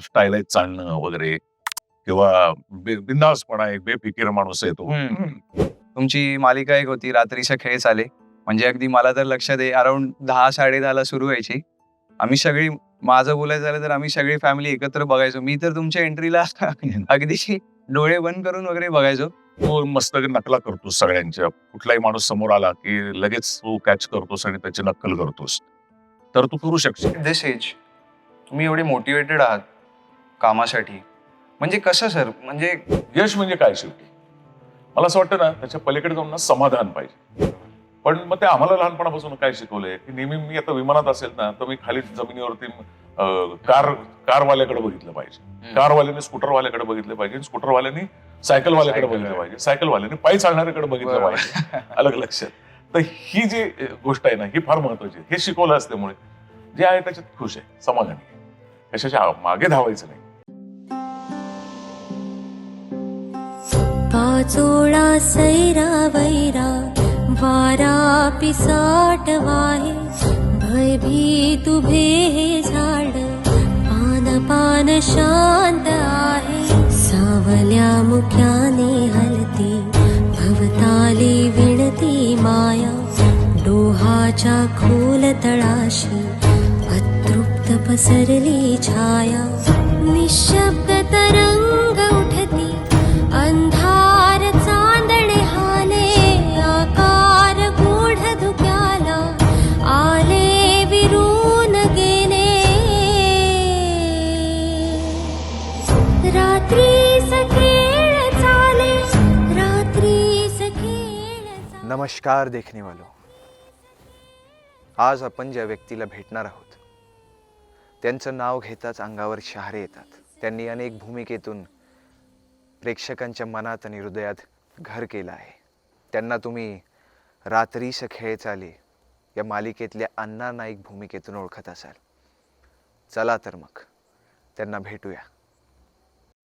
स्टाईलाईज चालणं वगैरे किंवा बे- बिनधास्तपणा एक बेफिकीर माणूस आहे तो. हम्म. तुमची मालिका एक होती रात्रीचा खेळ चाले म्हणजे अगदी मला तर लक्षात आहे अराउंड दहा साडे दहाला सुरू व्हायची. आम्ही सगळी माझं बोलायचं झालं तर आम्ही सगळी फॅमिली एकत्र बघायचो. मी तर तुमच्या एंट्रीला अगदी डोळे बंद करून वगैरे बघायचो. तू मस्त नकला करतोस सगळ्यांच्या. कुठलाही माणूस समोर आला की लगेच तू कॅच करतोस आणि त्याची नक्कल करतोस. तर तू करू शकशील. दिस एज तुम्ही एवढे मोटिवेटेड आहात. कामासाठी? म्हणजे कसं सर? म्हणजे यश म्हणजे काय शेवटी? मला असं वाटतं ना त्याच्या पलीकडे जाऊन ना समाधान पाहिजे. पण मग ते आम्हाला लहानपणापासून काय शिकवलंय? की नेहमी मी आता विमानात असेल ना तर मी खाली जमिनीवरती कार कारवाल्याकडे बघितलं पाहिजे. कारवाल्याने स्कूटरवाल्याकडे बघितलं पाहिजे स्कूटरवाल्याने सायकलवाल्याकडे सायकल बघितलं पाहिजे. सायकलवाल्याने पायी चालणाऱ्याकडे बघितलं. पाहिजे. अलग लक्षात. तर ही जी गोष्ट आहे ना ही फार महत्वाची आहे. हे शिकवलं असल्यामुळे जे आहे त्याच्यात खुश आहे. समाधानी आहे. कशाच्या मागे धावायचं नाही. पाचोळा सैरा वैरा वारा पिसाट वाहे भयभीत उभे हे झाड पान पान शांत आहे. सावल्या मुख्याने हलती भवताली विणती माया डोहाच्या खोल तळाशी अतृप्त पसरली छाया. निशब्द तरंग नमस्कार देखने वालो। आज आपण ज्या व्यक्तीला भेटणार आहोत त्यांचं नाव घेताच अंगावर शहारे येतात. त्यांनी अनेक भूमिकेतून प्रेक्षकांच्या मनात आणि हृदयात घर केलं आहे. त्यांना तुम्ही रात्रीस खेळ चाले या मालिकेतल्या अण्णा नाईक भूमिकेतून ओळखत असाल. चला तर मग त्यांना भेटूया.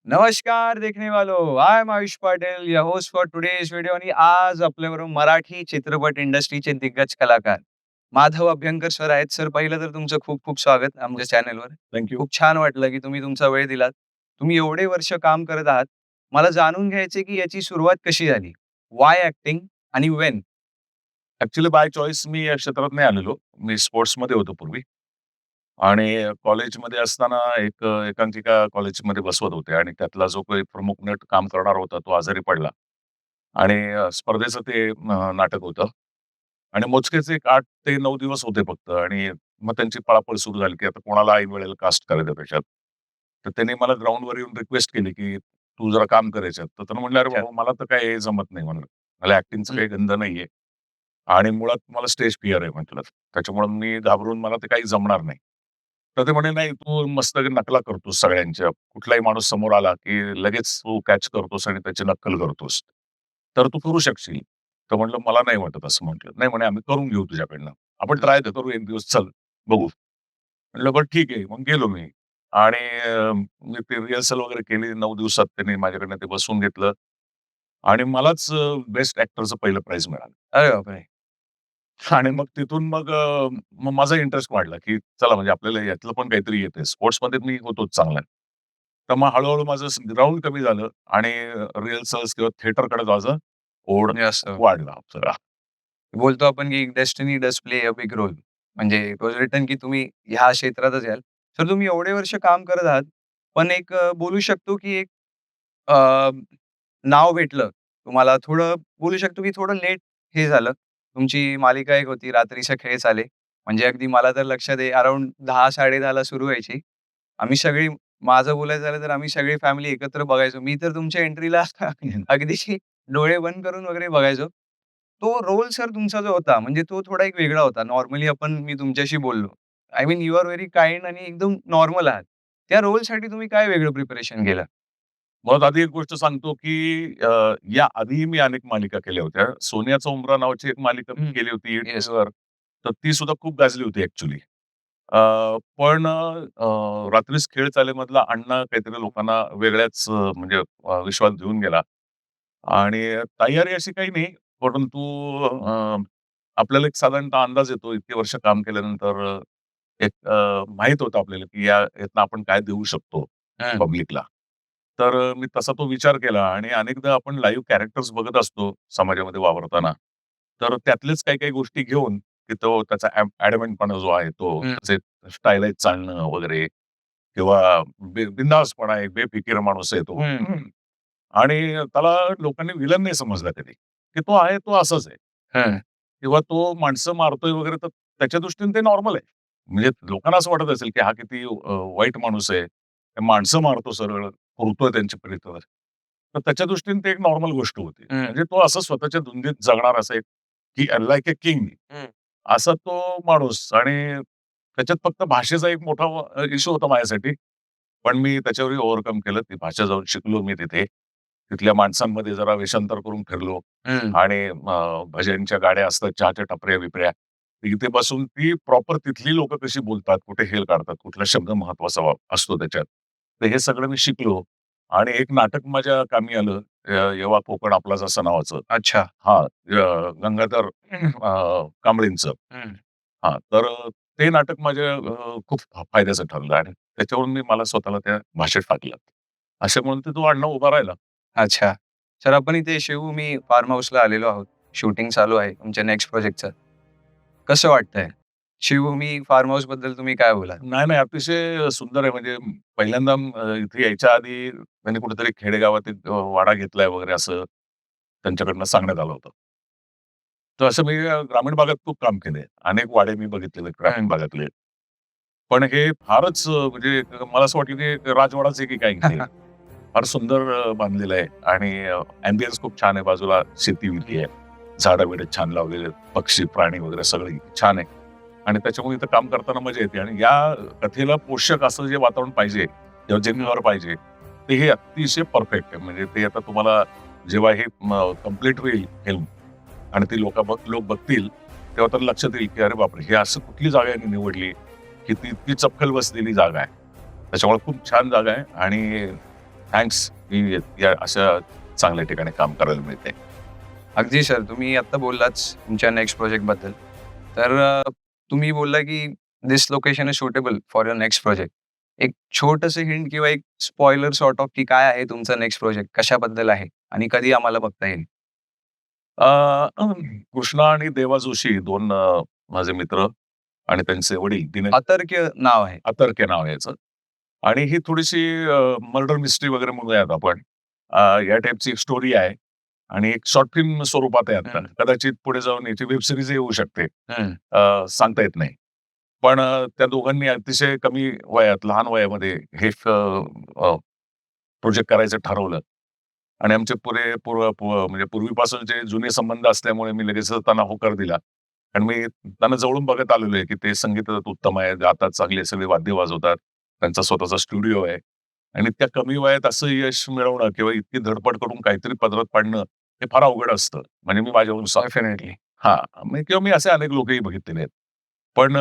नमस्कार देखने वालो आय एम आयुष पाटील या होस्ट फॉर टुडेज व्हिडिओ आणि आज आपल्याबरोबर मराठी चित्रपट इंडस्ट्रीचे दिग्गज कलाकार माधव अभ्यंकर सर आहेत. सर पहिलं तर तुमचं खूप खूप स्वागत आमच्या चॅनलवर थँक्यू खूप छान वाटलं की तुम्ही तुमचा वेळ दिलात. तुम्ही एवढे वर्ष काम करत आहात. मला जाणून घ्यायचे की याची सुरुवात कशी झाली? वाय ऍक्टिंग आणि वेन ऍक्च्युली बाय चॉईस मी या क्षेत्रात नाही आलेलो. मी स्पोर्ट्समध्ये होतो पूर्वी. आणि कॉलेजमध्ये असताना एक एकांकिका कॉलेजमध्ये बसवत होते आणि त्यातला जो काही प्रमुख नट काम करणार होता तो आजारी पडला. आणि अ, स्पर्धेचं ते अ, नाटक होतं. आणि मोजकेच एक आठ ते नऊ दिवस होते फक्त आणि मग त्यांची पळापळ सुरू झाली की आता कोणाला ऐन वेळेला कास्ट करायचं त्याच्यात तर त्यांनी मला ग्राउंडवर येऊन रिक्वेस्ट केली की तू जरा काम करायचं तर त्यानं म्हणलं अरे अच्छा. बाबा मला तर काय हे जमत नाही म्हणलं मला ऍक्टिंगचं काही गंध नाहीये. आणि मुळात मला स्टेज फिअर आहे म्हटलं. त्याच्यामुळे मी घाबरून मला ते काही जमणार नाही. तर ते म्हणे नाही तू मस्त नकला करतोस सगळ्यांच्या. कुठलाही माणूस समोर आला की लगेच तू कॅच करतोस आणि त्याची नक्कल करतोस. तर तू करू शकशील. तर म्हटलं मला नाही वाटत असं म्हटलं. नाही म्हणे आम्ही करून घेऊ तुझ्याकडनं. आपण ट्राय तर करू एक दिवस. चल बघू. म्हटलं बरं ठीक आहे. मग गेलो मी. आणि मी ते रिहर्सल वगैरे केली. नऊ दिवसात त्यांनी माझ्याकडनं ते बसवून घेतलं. आणि मलाच बेस्ट ऍक्टरचं पहिलं प्राइज मिळालं. अरे बापरे! आणि मग तिथून मग अ, माझा इंटरेस्ट वाढला, की चला म्हणजे आपल्याला यातलं पण काहीतरी येतंय. स्पोर्ट्समध्ये मी होतोच चांगला. तर मग हळू-हळू माझं ग्राउंड कमी झालं आणि रिहर्सल्स किंवा थिएटरकडे माझं ओढ जास्त वाढला सगळा. बोलतो आपण की destiny does play a big role म्हणजे इट वॉज रिटन की तुम्ही ह्या क्षेत्रातच याल तर तुम्ही एवढे वर्ष काम करत आहात पण एक अ, बोलू शकतो की एक अ, नाव भेटलं तुम्हाला थोडं बोलू शकतो की थोडं लेट हे झालं तुमची मालिका एक होती रात्रीचा खेळ चाले म्हणजे अगदी मला तर लक्षात आहे अराउंड दहा साडे दहाला सुरू व्हायची आम्ही सगळी माझं बोलायचं झालं तर आम्ही सगळी फॅमिली एकत्र बघायचो मी तर तुमच्या एंट्रीला अगदी डोळे बंद करून वगैरे बघायचो तो रोल सर तुमचा जो होता म्हणजे तो थोडा एक वेगळा होता. नॉर्मली आपण मी तुमच्याशी बोललो. I mean you are very kind आणि एकदम नॉर्मल आहात. त्या रोलसाठी तुम्ही काय वेगळं प्रिपरेशन केलं? मग आधी एक गोष्ट सांगतो, की या आधीही मी अनेक मालिका केल्या होत्या. सोन्याचा उंबरा नावाची एक मालिका मी. केली होती Yes. तर ती सुद्धा खूप गाजली होती ऍक्च्युली. पण अ, रात्रीच खेळ चालेमधला अण्णा काहीतरी लोकांना वेगळ्याच अ, म्हणजे अ, विश्वास घेऊन गेला. आणि तयारी अशी काही नाही, परंतु अ, आपल्याला एक साधारणतः अंदाज येतो इतके वर्ष काम केल्यानंतर अ, एक अ, माहीत होतं आपल्याला की या यातनं आपण काय देऊ शकतो हं. पब्लिकला. तर मी तसा तो विचार केला आणि अनेकदा आपण लाईव्ह कॅरेक्टर्स बघत असतो समाजामध्ये वावरताना. तर त्यातलेच काही-काही गोष्टी घेऊन की तो त्याचा ॲ ॲडॅमंटपणा जो आहे तो. त्याचे स्टायलाइज चालणं वगैरे किंवा बि बिनधास्तपणा आहे, बेफिकीर माणूस आहे तो. आणि त्याला लोकांनी विलन नाही समजला कधी, की तो आहे तो असाच आहे. हं. किंवा तो माणसं मारतोय वगैरे तर त्याच्या दृष्टीने ते नॉर्मल आहे. म्हणजे लोकांना असं वाटत असेल की हा किती अ, वाईट माणूस आहे. माणसं मारतो सरळ, पुरतोय त्यांच्या प्रीतीवर. तर त्याच्या दृष्टीने ते एक नॉर्मल गोष्ट होती. म्हणजे तो असं स्वतःच्या धुंदीत जगणारा असा एक की लाइक अ किंग. असा तो माणूस आणि त्याच्यात फक्त भाषेचा एक मोठा इश्यू होता माझ्यासाठी. पण मी त्याच्यावरही ओव्हरकम केलं. ती भाषा जाऊन शिकलो मी तिथे. तिथल्या माणसांमध्ये जरा वेषांतर करून फिरलो. आणि अ, भजनच्या गाड्या असतात, चहाच्या टपऱ्या-बिपऱ्या. तिथे बसून ती प्रॉपर तिथली लोकं कशी बोलतात, कुठे हेल काढतात, कुठला शब्द महत्त्वाचा वा असतो त्याच्यात. तर हे सगळं मी शिकलो आणि एक नाटक माझ्या कामी आलं. अ, येव्हा कोकण आपला जसा नावाचं. अच्छा. हां, अ, गंगाधर अ, कांबळेंचं. हं. हां, तर अ, ते नाटक माझ्या अ, खूप फा फायद्याचं ठरलं आणि त्याच्यावरून मी मला स्वतःला त्या भाषेत टाकलं. अशामुळे ते तो आडनाव उभा राहिला. अच्छा. सर आपण इथे शिवभूमी फार्म हाऊसला आलेलो आहोत. शूटिंग चालू आहे तुमच्या नेक्स्ट प्रोजेक्टचं. कसं वाटतंय? शिवभूमी फार्म हाऊसबद्दल तुम्ही काय बोलाल? नाही, नाही. अतिशय सुंदर आहे. म्हणजे पहिल्यांदा अ, इथे यायच्या आधी त्यांनी कुठेतरी खेडेगावात एक अ, वाडा घेतलाय वगैरे असं त्यांच्याकडनं सांगण्यात आलं होतं. तर असं मी अ, ग्रामीण भागात खूप काम केलंय. अनेक वाडे मी बघितलेले ग्रामीण. भागातले. पण हे फारच अ, म्हणजे मला असं वाटलं की एक राजवाडाच आहे की काय इथे. फार सुंदर अ, बांधलेलं आहे आणि अँबियन्स खूप छान आहे. बाजूला शेती-बिती आहे. झाडं-बिडं छान लावलेले आहेत. पक्षी, प्राणी वगैरे सगळं छान आहे. आणि त्याच्यामुळे इथं काम करताना मजा येते आणि या कथेला पोषक असं जे वातावरण पाहिजे किंवा जे पाहिजे, ते हे अतिशय परफेक्ट आहे. म्हणजे ते आता तुम्हाला जेव्हा हे कंप्लीट होईल फिल्म आणि ती लोक बघ लोक बघतील, तेव्हा तर लक्षात येईल की अरे बापरे! हे असं कुठली जागा यांनी निवडली, की ती इतकी चपखल बसलेली जागा आहे. त्याच्यामुळे खूप छान जागा आहे आणि थँक्स की या अशा चांगल्या ठिकाणी काम करायला मिळते अगदी सर. तुम्ही आत्ता बोललाच तुमच्या नेक्स्ट प्रोजेक्टबद्दल. तर तुम्ही बोलला की this location is suitable for your next project. एक छोटंसं हिंट किंवा एक स्पॉइलर सॉर्ट ऑफ की काय आहे तुमचा नेक्स्ट प्रोजेक्ट? कशाबद्दल आहे? आणि कधी आम्हाला बघता येईल? कृष्णा आणि देवा जोशी 2 अ, माझे मित्र आणि त्यांचे वडील दिनेश अतर्क्य नाव आहे. अतर्क्य नाव आहे याचं. आणि ही थोडीशी मर्डर मिस्ट्री वगैरे म्हणूयात आपण. या टाइपची एक स्टोरी आहे आणि एक शॉर्ट फिल्म स्वरूपात आहे आता. कदाचित पुढे जाऊन याची वेब सीरीजही होऊ शकते. सांगता येत नाही. पण त्या दोघांनी अतिशय कमी वयात, लहान वयामध्ये हे प्रोजेक्ट करायचं ठरवलं. आणि आमचे पुरे पूर्व म्हणजे पूर्वीपासूनचे जुने संबंध असल्यामुळे मी लगेचच त्यांना होकार दिला. आणि मी त्यांना जवळून बघत आलेलो आहे की ते संगीतात उत्तम आहेत, गातात चांगले सगळे वाद्य वाजवतात. त्यांचा स्वतःचा स्टुडिओ आहे. आणि इतक्या कमी वयात असं यश मिळवणं किंवा इतकी धडपड करून काहीतरी पदरात पाडणं, हे फार अवघड असतं. म्हणजे मी माझ्यावरून सॉरी डेफिनेटली. हा किंवा मी असे अनेक लोकही बघितलेले आहेत. पण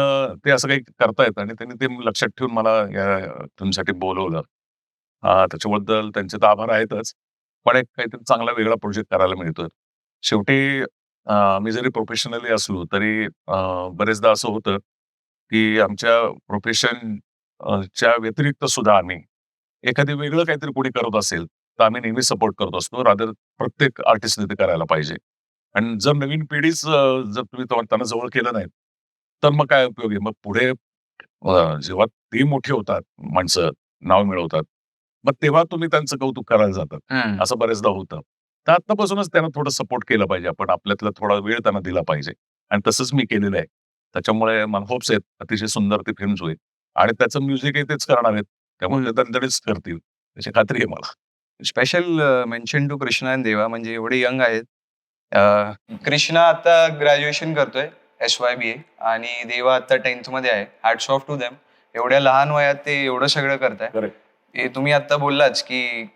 ते असं काही करतायत आणि त्यांनी ते लक्षात ठेवून मला या तुमच्यासाठी बोलवलं. त्याच्याबद्दल त्यांचे तर आभार आहेतच. पण एक काहीतरी चांगला वेगळा प्रोजेक्ट करायला मिळतोय. शेवटी मी जरी प्रोफेशनली असलो तरी बरेचदा असं होतं, की आमच्या प्रोफेशन च्या व्यतिरिक्त सुद्धा आम्ही एखादी वेगळं काहीतरी कोणी करत असेल, तर आम्ही नेहमी सपोर्ट करत असतो. रादर प्रत्येक आर्टिस्टने ते करायला पाहिजे. आणि जर नवीन पिढीच जर तुम्ही त्यांना जवळ केलं नाही, तर मग काय उपयोग आहे? मग पुढे जेव्हा ती मोठी होतात माणसं, नाव मिळवतात, मग तेव्हा तुम्ही त्यांचं कौतुक करायला जातात. असं बरेचदा होतं. तर आत्तापासूनच त्यांना थोडं सपोर्ट केलं पाहिजे आपण. आपल्यातला थोडा वेळ त्यांना दिला पाहिजे. आणि तसंच मी केलेलं आहे. त्याच्यामुळे मला होप्स आहेत अतिशय सुंदर ती फिल्म होईल. आणि त्याचं म्युझिकही तेच करणार आहेत. त्यामुळे करतील, याची खात्री आहे मला. Special mention to Krishna and Deva म्हणजे एवढे यंग आहेत. अ, कृष्णा आता ग्रॅज्युएशन करतोय एस-वाय-बी-ए आणि देवा आता 10th मध्ये आहे. Hats off to them. एवढ्या लहान वयात ते एवढं सगळं करताय. करेक्ट. हे तुम्ही आता बोललाच की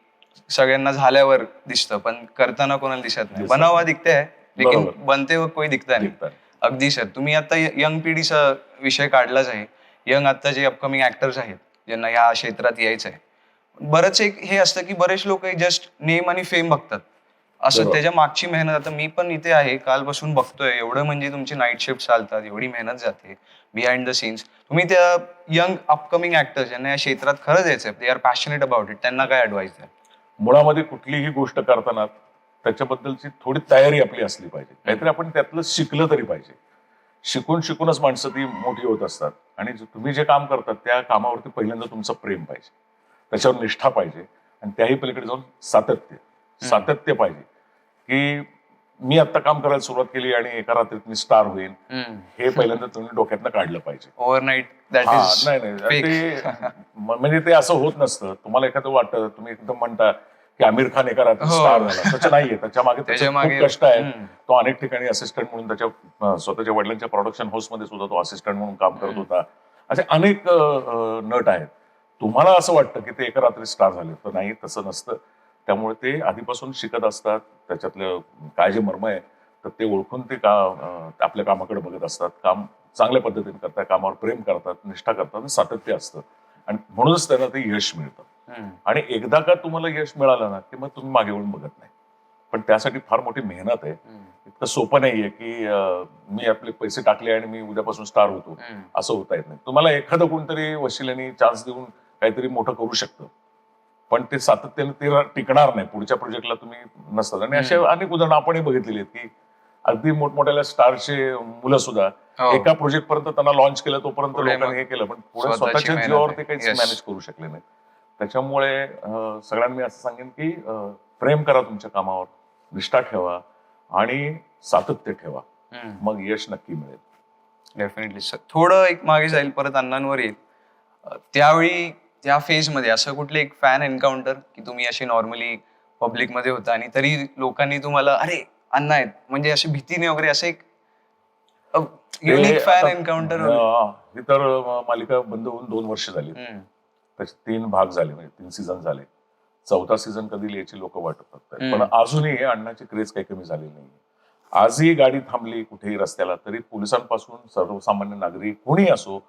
सगळ्यांना झाल्यावर दिसतं, पण करताना कोणाला दिसत नाही. दिसत बना हुआ नाही. दिखते है, लेकिन बरोबर. बनते कोई दिखता नहीं. अगदी सर. तुम्ही आता यंग पिढीचा विषय काढलाच आहे. यंग आता जे अपकमिंग ॲक्टर्स आहेत, ज्यांना ह्या क्षेत्रात यायचं आहे. बरंच एक हे असतं की बरेच लोक जस्ट नेम आणि फेम बघतात. असं. त्याच्या मागची मेहनत आता मी पण इथे आहे कालपासून बघतोय. एवढं म्हणजे तुमची नाईट शिफ्ट चालतात एवढी मेहनत जाते बिहाइंड द सीन्स तुम्ही त्या यंग अपकमिंग ऍक्टर्स ज्यांना या क्षेत्रात खरंच यायचंय they are passionate about it त्यांना काय ऍडवाइस द्याल? मुळामध्ये कुठलीही गोष्ट करताना त्याच्याबद्दलची थोडी तयारी आपली असली पाहिजे. काहीतरी आपण त्यातलं शिकलं तरी पाहिजे. शिकून शिकूनच माणसं ती मोठी होत असतात. आणि तुम्ही जे काम करतात त्या कामावरती पहिल्यांदा तुमचं प्रेम पाहिजे. त्याच्यावर निष्ठा पाहिजे आणि त्याही पलीकडे जाऊन सातत्य सातत्य पाहिजे. की मी आता काम करायला सुरुवात केली आणि एका रात्रीत मी स्टार होईल हे पहिल्यांदा तुम्ही डोक्यातनं काढलं पाहिजे. ओव्हरनाईट नाही नाही ते म्हणजे ते असं होत नसतं. तुम्हाला एखादं वाटतं तुम्ही एकदम म्हणता की आमिर खान एका रात्री हो. स्टार झाला. तसं नाहीये. त्याच्यामागे त्याचे कष्ट आहेत हम्म. तो अनेक ठिकाणी असिस्टंट म्हणून त्याच्या स्वतःच्या वडिलांच्या प्रोडक्शन हाऊसमध्ये सुद्धा तो असिस्टंट म्हणून काम करत. होता. असे अनेक नट आहेत. तुम्हाला असं वाटतं की ते एका रात्री स्टार झाले तर नाही तसं नसतं. त्यामुळे ते आधीपासून शिकत असतात त्याच्यातलं काय जे मर्म आहे तर ते ओळखून ते का आपल्या कामाकडे बघत असतात. काम चांगल्या पद्धतीने करतात कामावर प्रेम करतात निष्ठा करतात आणि सातत्य असतं. आणि म्हणूनच त्यांना ते यश मिळतं. आणि एकदा का तुम्हाला यश मिळालं ना की मग तुम्ही मागे वळून बघत नाही. पण त्यासाठी फार मोठी मेहनत आहे. इतकं सोपं नाहीये की मी आपले पैसे टाकले आणि मी उद्यापासून स्टार होतो. असं होता येत नाही. तुम्हाला एखादं कोणतरी वशिल्याने चान्स देऊन काहीतरी मोठं करू शकतं. पण ते सातत्याने ते टिकणार नाही. पुढच्या प्रोजेक्टला तुम्ही नसतात. आणि अशा. अनेक उदाहरणं आपणही बघितलेली आहेत की अगदी मोठमोठ्या स्टारचे मुलं सुद्धा हो. एका प्रोजेक्ट पर्यंत त्यांना लॉन्च केलं तोपर्यंत लोकांनी हे केलं. पण पुढे स्वतःची स्वतःच्या जीवावर. ते काहीच Yes. मॅनेज करू शकले नाही त्याच्यामुळे सगळ्यांना मी असं सांगेन की प्रेम करा तुमच्या कामावर निष्ठा ठेवा आणि सातत्य ठेवा. मग यश नक्की मिळेल. डेफिनेटली थोडं एक मागे जाईल परत अण्णांवर येईल. त्यावेळी त्या फेजमध्ये असं कुठले एक फॅन एन्काउंटर की तुम्ही अशी नॉर्मली पब्लिकमध्ये होता आणि तरी लोकांनी तुम्हाला अरे अण्णा आहेत. म्हणजे अशी भीतीने वगैरे असं एक युनिक फॅन एन्काउंटर ही तर मालिका बंद होऊन दोन वर्ष झाली. त्याचे तीन भाग झाले म्हणजे तीन सीझन झाले. चौथा सीझन कधी याची लोक वाटत बघतात. पण. अजूनही अण्णाची क्रेज काही कमी झाली नाही आजही गाडी थांबली कुठेही रस्त्याला तरी पोलिसांपासून सर्वसामान्य नागरिक कोणी असो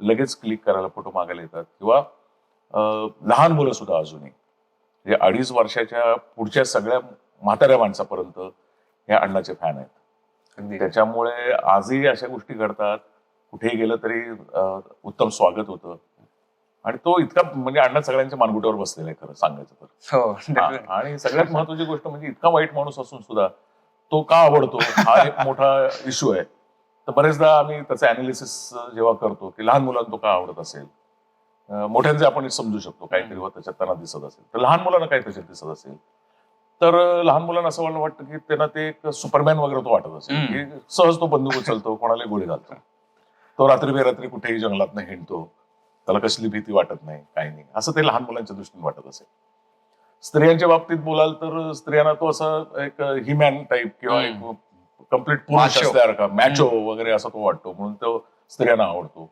लगेच क्लिक करायला फोटो मागायला येतात. किंवा लहान मुलं सुद्धा अजूनही. म्हणजे अडीच वर्षाच्या पुढच्या सगळ्या म्हाताऱ्या माणसापर्यंत हे अण्णाचे फॅन आहेत. त्याच्यामुळे आजही अशा गोष्टी घडतात. कुठेही गेलं तरी उत्तम स्वागत होतं. आणि तो इतका म्हणजे अण्णा सगळ्यांच्या मानगुट्यावर बसलेला आहे खरं सांगायचं तर. हो. आणि सगळ्यात महत्वाची गोष्ट म्हणजे इतका वाईट माणूस असून सुद्धा तो का आवडतो? हा एक मोठा इश्यू आहे. तर बरेचदा आम्ही त्याचं अनालिसिस जेव्हा करतो की लहान मुलांना तो का आवडत असेल? मोठ्यांचे आपण समजू शकतो काहीतरी व त्याच्यात त्यांना दिसत असेल. तर लहान मुलांना काय त्याच्यात दिसत असेल. तर लहान मुलांना असं वाटलं वाटतं की त्यांना ते एक सुपरमॅन वगैरे तो वाटत असेल. की सहज तो बंदूक उचलतो कोणाला गोळी घालतो. तो रात्री बेरात्री कुठेही जंगलात हिंडतो. त्याला कसली भीती वाटत नाही काही नाही. असं ते लहान मुलांच्या दृष्टीने वाटत असेल. स्त्रियांच्या बाबतीत बोलाल तर स्त्रियांना तो असं एक हिमॅन टाईप किंवा एक कंप्लीट पुरुष. असल्यासारखा मॅचो वगैरे असा तो वाटतो. म्हणून तो स्त्रियांना आवडतो.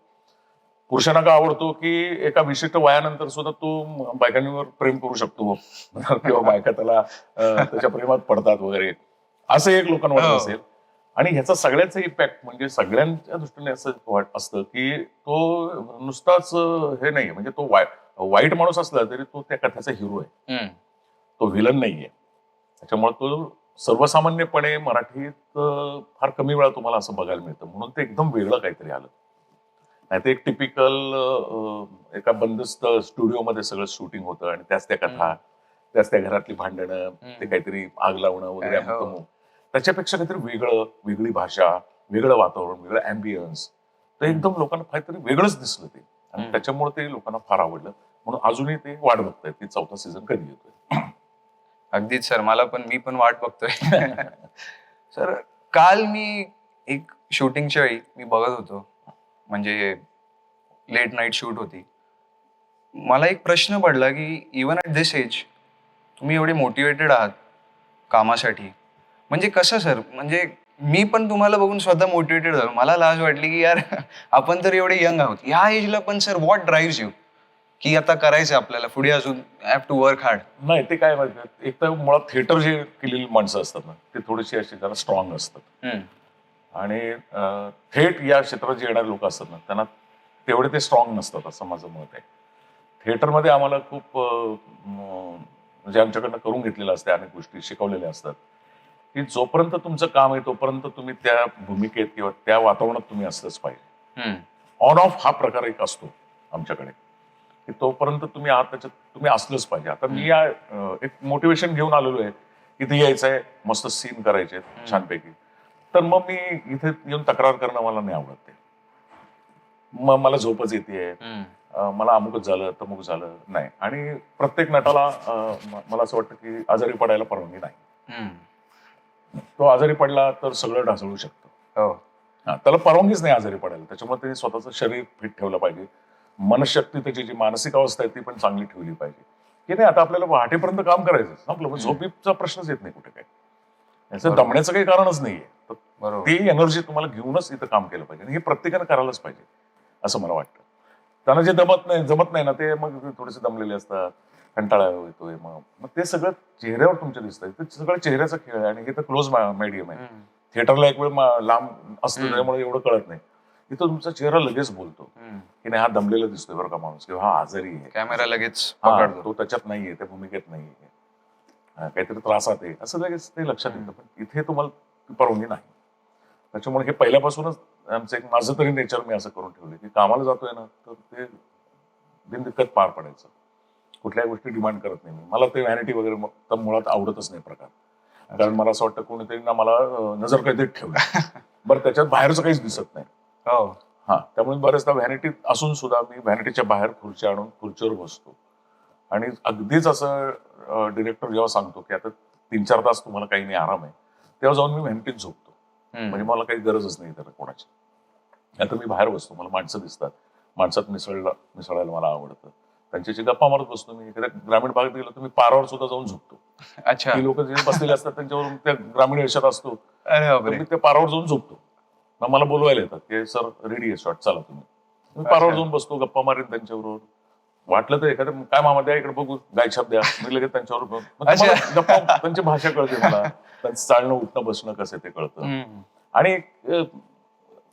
पुरुषांना का आवडतो की एका विशिष्ट वयानंतर सुद्धा तो बायकांवर प्रेम करू शकतो किंवा बायका त्याला त्याच्या प्रेमात पडतात वगैरे. असं एक लोकांना वाटत हो. असेल. आणि ह्याचा सगळ्याचा इम्पॅक्ट म्हणजे सगळ्यांच्या दृष्टीने असं वाट असतं की तो नुसताच हे नाही म्हणजे तो वाय- वाईट माणूस असला तरी तो त्या कथेचा हिरो आहे. तो विलन नाहीये. त्याच्यामुळे तो सर्वसामान्यपणे मराठीत फार कमी वेळा तुम्हाला असं बघायला मिळतं. म्हणून ते एकदम वेगळं काहीतरी आलं. नाही ते एक टिपिकल एका बंदस्त स्टुडिओमध्ये सगळं शूटिंग होतं आणि त्याच त्या कथा. त्याच त्या घरातली भांडणं ते. काहीतरी आग लावणं वगैरे हो. त्याच्यापेक्षा काहीतरी वेगळं वेगळी भाषा वेगळं वातावरण वेगळं अँबियन्स तर एकदम लोकांना काहीतरी वेगळंच दिसलं ते. आणि. त्याच्यामुळे ते लोकांना फार आवडलं. म्हणून अजूनही ते वाट बघतायत. की चौथा सीझन कधी येतोय? अगदीच सर. मला पण मी पण वाट बघतोय. सर काल मी एक शूटिंगच्या वेळी मी बघत होतो. म्हणजे लेट नाईट शूट होती. मला एक प्रश्न पडला की इवन ॲट दिस एज तुम्ही एवढे मोटिवेटेड आहात कामासाठी. म्हणजे कसं सर म्हणजे मी पण तुम्हाला बघून स्वतः मोटिवेटेड झालो. मला लाज वाटली की यार आपण तर एवढे यंग आहोत. ह्या एजला पण सर व्हॉट ड्राईव्ह यू की आता करायचं आपल्याला. पुढे अजून हॅव टू वर्क हार्ड नाही ते काय माहिती? एक तर मुळात थिएटर जे केलेली माणसं असतात ना ते थोडीशी अशी जरा स्ट्रॉंग असतात. आणि थेट या क्षेत्रात जे येणारे लोक असतात ना त्यांना तेवढे ते स्ट्रॉंग नसतात असं माझं मत आहे. थिएटरमध्ये आम्हाला खूप म्हणजे आमच्याकडनं करून घेतलेलं असते अनेक गोष्टी शिकवलेल्या असतात. की जोपर्यंत तुमचं काम आहे तोपर्यंत तुम्ही त्या भूमिकेत किंवा त्या वातावरणात तुम्ही असलंच पाहिजे. ऑन ऑफ हा प्रकार एक असतो आमच्याकडे. की तोपर्यंत तुम्ही आहात त्याच्यात तुम्ही असलंच पाहिजे. आता मी या एक मोटिवेशन घेऊन आलेलो आहे. इथे यायचं आहे मस्त सीन करायचे छानपैकी. तर मग मी इथे येऊन तक्रार करणं मला नाही आवडत ते. मग मला झोपच येते. मला अमुकच झालं तमुक झालं नाही. आणि प्रत्येक नटाला मला असं वाटतं की आजारी पडायला परवानगी नाही. तो आजारी पडला तर सगळं ढासळू शकतो. हो. त्याला परवानगीच नाही आजारी पडायला. त्याच्यामुळे त्यांनी स्वतःचं शरीर फिट ठेवलं पाहिजे. मनशक्ती त्याची जी मानसिक अवस्था आहे ती पण चांगली ठेवली पाहिजे. की नाही आता आपल्याला पहाटेपर्यंत काम करायचं संपलं. मग झोपीचा प्रश्नच येत नाही कुठे काय याचं. दमण्याचं काही कारणच नाहीये. तर ती एनर्जी तुम्हाला घेऊनच इथं काम केलं पाहिजे. आणि हे प्रत्येकानं करायलाच पाहिजे असं मला वाटतं. त्यांना जे दमत नाही जमत नाही ना ते मग थोडेसे दमलेले असतात कंटाळा येतोय मग. मग ते सगळं चेहऱ्यावर तुमच्या दिसतंय. ते सगळं चेहऱ्याचा खेळ आहे आणि हे तर क्लोज मीडियम आहे. थिएटरला एक वेळ लांब असतं. त्यामुळे एवढं कळत नाही. इथं तुमचा चेहरा लगेच बोलतो. की नाही हा दमलेला दिसतोय बरं का माणूस? किंवा हा आजारी आहे. कॅमेरा लगेच तो त्याच्यात नाहीये त्या भूमिकेत नाहीये. काहीतरी त्रासात आहे. असं लगेच ते लक्षात येतं. पण इथे तुम्हाला परवानगी नाही. त्याच्यामुळे हे पहिल्यापासूनच आमचं एक माझं तरी नेचर मी असं करून ठेवलं की कामाला जातोय ना तर ते बिनदिक्कत पार पडायचं. कुठल्याही गोष्टी डिमांड करत नाही मी. मला ते व्हॅनिटी वगैरे तर मुळात आवडतच नाही प्रकार. कारण मला असं वाटतं कोणीतरी ना मला नजर काहीतरी ठेवलं बरं त्याच्यात बाहेरचं काहीच दिसत नाही. हो. हा त्यामुळे बरेचदा व्हॅनिटी असून सुद्धा मी व्हॅनिटीच्या बाहेर खुर्ची आणून खुर्चीवर बसतो. आणि अगदीच असं डिरेक्टर जेव्हा सांगतो की आता तीन चार तास तुम्हाला काही नाही आराम आहे. तेव्हा जाऊन मी व्हॅनिटीत झोपतो. म्हणजे मला काही गरजच नाही तर कोणाची. आता मी बाहेर बसतो. मला माणसं दिसतात. माणसात मिसळला मिसळायला मला आवडतं. त्यांच्याशी गप्पा मारत बसतो मी. एखाद्या ग्रामीण भागात गेलो तर मी पारावर सुद्धा जाऊन झोपतो. अच्छा. लोक जे बसलेले असतात त्यांच्यावरून त्या ग्रामीण वेशात असतो. मी त्या पारावर जाऊन झोपतो. मला बोलवायला येतात. की सर रेडी आहे शॉट. चला तुम्ही. मी पारावर. जाऊन बसतो गप्पा मारेन त्यांच्याबरोबर. वाटलं तर एखादं काय मामा द्या इकडे बघू. गायछाप द्या. मी लगेच त्यांच्यावर ब- मग अच्छा. मला गप्पा त्यांची भाषा कळते मला. त्यांचं चालणं उठणं बसणं कसं आहे ते कळतं. आणि अं,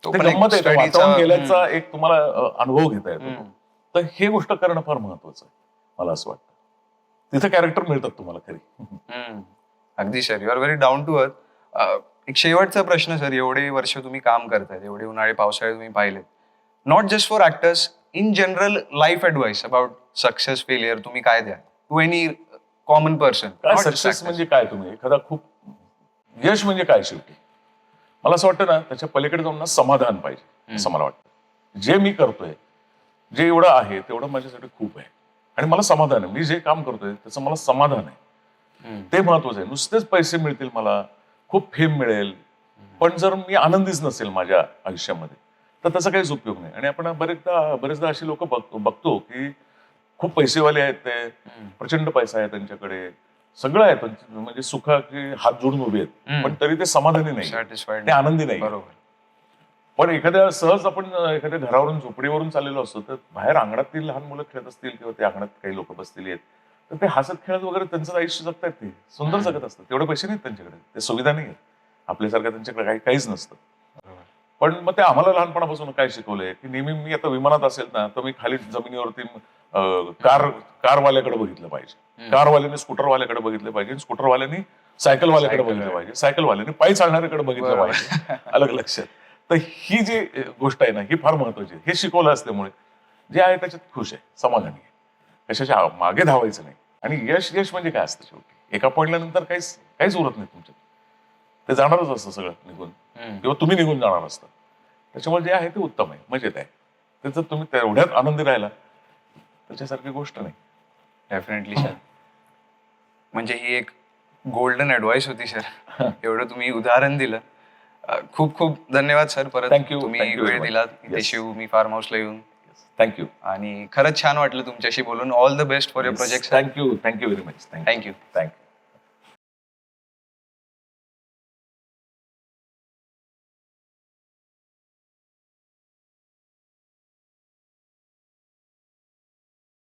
तो ते पण एक गंमत आहे ते studyचा- वातावरण गेल्याचा. एक तुम्हाला अं, अनुभव घेता येतो. हम्म. तर हे गोष्ट करणं फार महत्वाचं आहे मला असं वाटतं. तिथे कॅरेक्टर मिळतात तुम्हाला खरी. हम्म. अगदी sir you're very down to earth एक शेवटचा प्रश्न सर एवढे वर्ष तुम्ही काम करतायत एवढे उन्हाळे पावसाळे तुम्ही पाहिले not just for actors in general life advice about success failure तुम्ही काय द्या टू एनी कॉमन पर्सन काय सक्सेस म्हणजे काय तुम्ही? एखादा खूप यश म्हणजे काय शेवटी? मला असं वाटतं ना त्याच्या पलीकडे जाऊन ना समाधान पाहिजे असं मला वाटतं. जे मी करतोय जे एवढं आहे तेवढं माझ्यासाठी खूप आहे. आणि मला समाधान आहे. मी जे काम करतोय त्याचं मला समाधान आहे. ते महत्वाचं आहे. नुसतेच पैसे मिळतील मला खूप फेम मिळेल. पण जर मी आनंदीच नसेल माझ्या आयुष्यामध्ये तर त्याचा काहीच उपयोग नाही. आणि आपण बरेचदा बरेचदा अशी लोक बघतो की खूप पैसेवाले आहेत ते प्रचंड पैसा आहे त्यांच्याकडे सगळं आहे म्हणजे सुखाचे हात जोडून उभे आहेत. पण तरी ते समाधानी नाही. ते आनंदी नाही. बरोबर. पण एखाद्या सहज आपण एखाद्या घरावरून झोपडीवरून चाललेलो असतो तर बाहेर अंगणातील लहान मुलं खेळत असतील किंवा त्या अंगणात काही लोक बसलेली आहेत तर ते हसत खेळत वगैरे त्यांचं आयुष्य जगतायत ते. सुंदर. जगत असतात. तेवढे पैसे नाहीत त्यांच्याकडे. ते सुविधा नाही आहेत आपल्यासारख्या त्यांच्याकडे काही काहीच नसतं. पण मग ते आम्हाला लहानपणापासून काय शिकवलंय? की नेहमी मी आता विमानात असेल ना तर मी खाली जमिनीवरती कार कारवाल्याकडे बघितलं पाहिजे. कारवाल्याने स्कूटरवाल्याकडे बघितलं पाहिजे. स्कूटरवाल्याने सायकलवाल्याकडे सायकल. बघितलं पाहिजे. सायकलवाल्याने पायी चालणाऱ्याकडे बघितलं. पाहिजे. अलग लक्षात. तर ही जी गोष्ट आहे ना ही फार महत्वाची आहे. हे शिकवलं असल्यामुळे जे आहे त्याच्यात खुश आहे समाधानी आहे. कशाच्या मागे धावायचं नाही. आणि यश यश म्हणजे काय असतं शेवटी? एका पडल्यानंतर काहीच काहीच उरत नाही तुमच्यात. ते जाणारच असतं सगळं निघून. किंवा तुम्ही निघून जाणार असतं. त्याच्यामुळे जे आहे ते उत्तम आहे मजेत आहे. त्याचं तुम्ही तेवढ्यात आनंदी राहिला त्याच्यासारखी गोष्ट नाही. डेफिनेटली सर म्हणजे ही एक गोल्डन ऍडवाइस होती सर एवढं तुम्ही उदाहरण दिलं. खूप खूप धन्यवाद सर परत you. तुम्ही वेळ Yes. शिव मी फार्म हाऊसला येऊन. थँक्यू आणि खरंच छान वाटलं तुमच्याशी बोलून. All the best for your project thank you thank you very much thank you thank you thank you